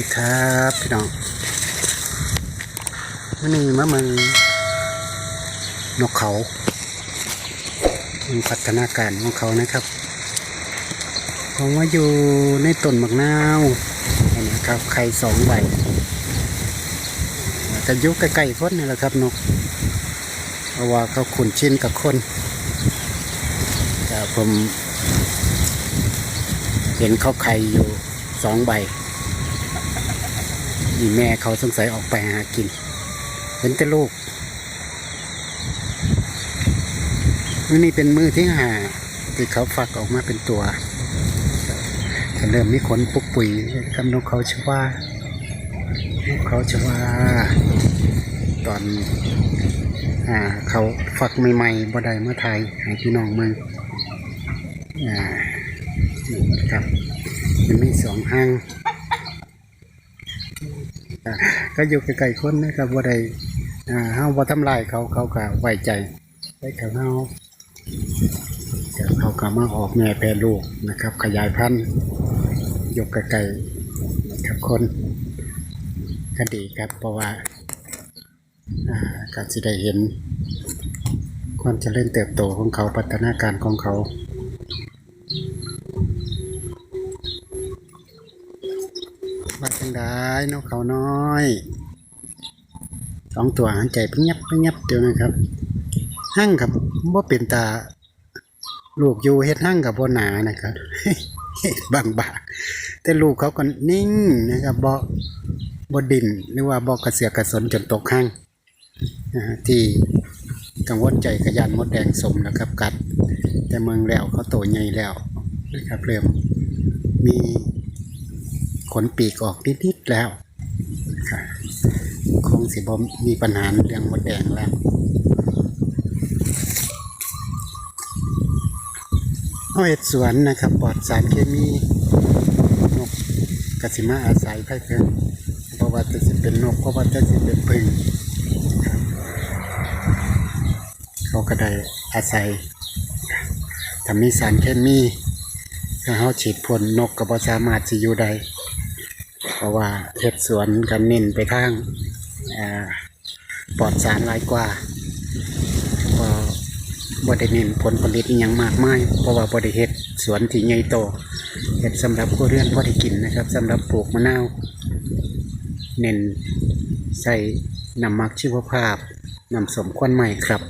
ดีครับพี่น้องวันนี้มามืองนกเขามืองพัฒนาการของเขานะครับผมว่าอยู่ในต้นมะนาวนนี้ครับไข่สองใบจะยุกใกล้ๆคนนี่แหละครับนกเพราะว่าเขาขุนชินกับคนแต่ผม เห็นเขาไข่อยู่สองใบ อีแม่เขาสงสัยออกไปหากิน เห็นแต่ลูกมือนี้เป็นมือที่หาที่เขาฝักออกมาเป็นตัวจะเริ่มมีขนปุกปุ๋ยกับนกเขาชว่านกเขาชว่าตอนอ่าเขาฝักใหม่ๆบ่ได้มาไทยให้พี่น้องมึงอ่าครับมันมีสองห้าง ก็อยู่ใกล้ๆคนนะครับว่าได้อ่าเฮาบ่ทำลายเขาเขาก็ไว้ใจไว้กับเฮาแต่เขาก็มาออกแม่แพร่ลูกนะครับ ขยายพันธุ์อยู่ใกล้ๆนะครับคนก็ดีครับเพราะว่าอ่าก็สิได้เห็น ความเจริญเติบโตของเขาพัฒนาการของเขา ว่าจังได้นกเขาน้อยสองตัวหันใจเพิ่งยับเพิ่งยับเดียวนะครับหั่งกับว่าเป็นตาลูกอยู่เฮ็ดหั่งกับบ่หนานะครับบางบางแต่ลูกเขาก็นิ่งนะครับบ่บ่ดินหรือว่าบ่กระเสือกกระสนจนตกหั่งนะฮะที่กังวลใจขยันมดแดงสมนะครับกัด แต่เมืองแล้วเขาโตใหญ่แล้วนะครับเริ่มมี นปีกออกนิดๆแล้วคงสิบมมีปัญหาเรื่องมดแดงแล้วเอาเห็ดสวนนะครับปลอดสารเคมีนกกสิมาอาศัยไพ่เพิ่งเพราะว่าจะสิเป็นนกเพราะว่าจะสิเป็นพึ่งเขาก็ได้อาศัยถ้ามีสารเคมีถ้าเขาฉีดพ่นนกก็บ่สามารถจะอยู่ได้ เพราะว่าเห็ดสวนกันเน้นไปทางปลอดสารหลายกว่าก็บ่ได้เน้นผลผลิตอหยังมากมายเพราะว่าบ่ได้เห็ดสวนที่ใหญ่โตเห็ดสำหรับครัวเรื่อนบ่ได้กินนะครับสำหรับปลูกมะนาวเน้นใส่น้ำมักชีวภาพน้ำสมควันใหม่ครับ